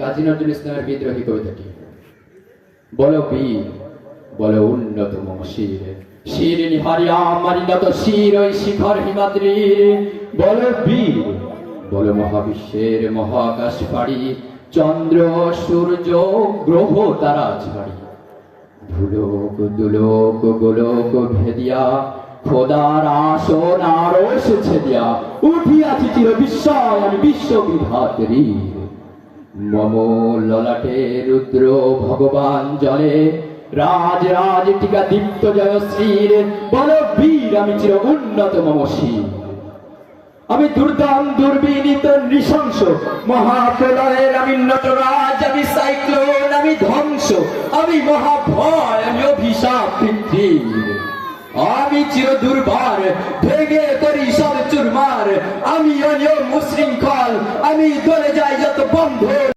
কাজী নজরুল ইসলামের বিদ্রোহী কবিতাটি। বলো বীর, বলো উন্নত মম শির শির ওই শিখর বলো বীর, বলো মহাবিশ্বের মহাকাশ পাড়ি। চন্দ্র, সূর্য, গ্রহ তারা ছাড়ি ভুলোক, দুলোক, গোলোক ভেদিয়া, খোদার আসন আরস ছেদিয়া উঠিয়াছি চির বিস্ময় আমি বিশ্ববিধাত্রী মম ললাটে রুদ্র ভগবান জলে। রাজ রাজ, টিকা দীপ্ত জয় শ্রীর। বল বীর, আমি চির উন্নত মম শির। আমি দুর্দাম দুর্বিনীত, নৃশংস। মহাপ্রলয়ের আমি নটরাজ আমি সাইক্লোন, আমি ধ্বংস। আমি মহাভয়, আমি অভিশাপ আমি চির দুর্বার ভেঙে করি আমি আমি অনিয়ম মুশৃঙ্খল আমি দলে যাই যত বন্ধ